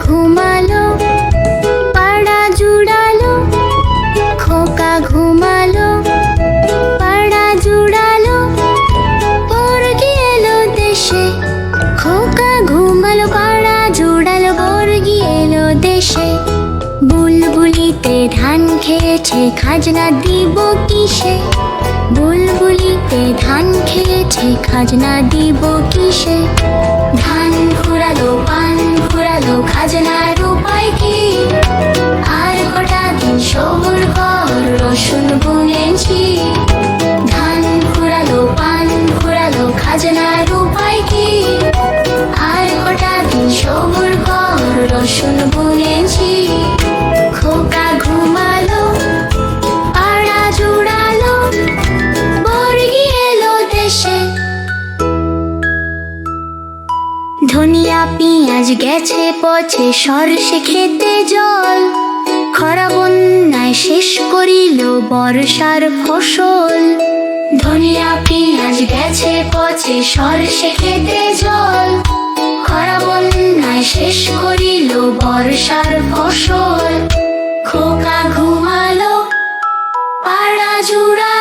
ঘুমালো, পাড়া জুড়ালো, খোকা ঘুমালো, পাড়া জুড়ালো বর্গি এলো দেশে, খোকা ঘুমালো, পাড়া জুড়ালো বর্গি এলো দেশে। বুলবুলিতে ধান খেয়েছে, খাজনা দিব কিসে? বুলবুলিতে ধান খেয়েছে, খাজনা দিব কিসে? ধান ফুরালো ফুরালো উপায় কি? আর দিন সবুর কর রসুন বুনেছি। খোকা ঘুমালো, পাড়া জুড়ালো বর্গি এলো দেশে। ধনিয়া পেঁয়াজ গেছে পচে, সরষে খেতে জল। খরা বন্যায় শেষ করিল বর্ষার ফসল। ধনিয়া, পেঁয়াজ গেছে পচে, সরষে খেতে জল। শেষ করিল বর্ষার ফসল। খোকা ঘুমালো, পাড়া জুড়ালো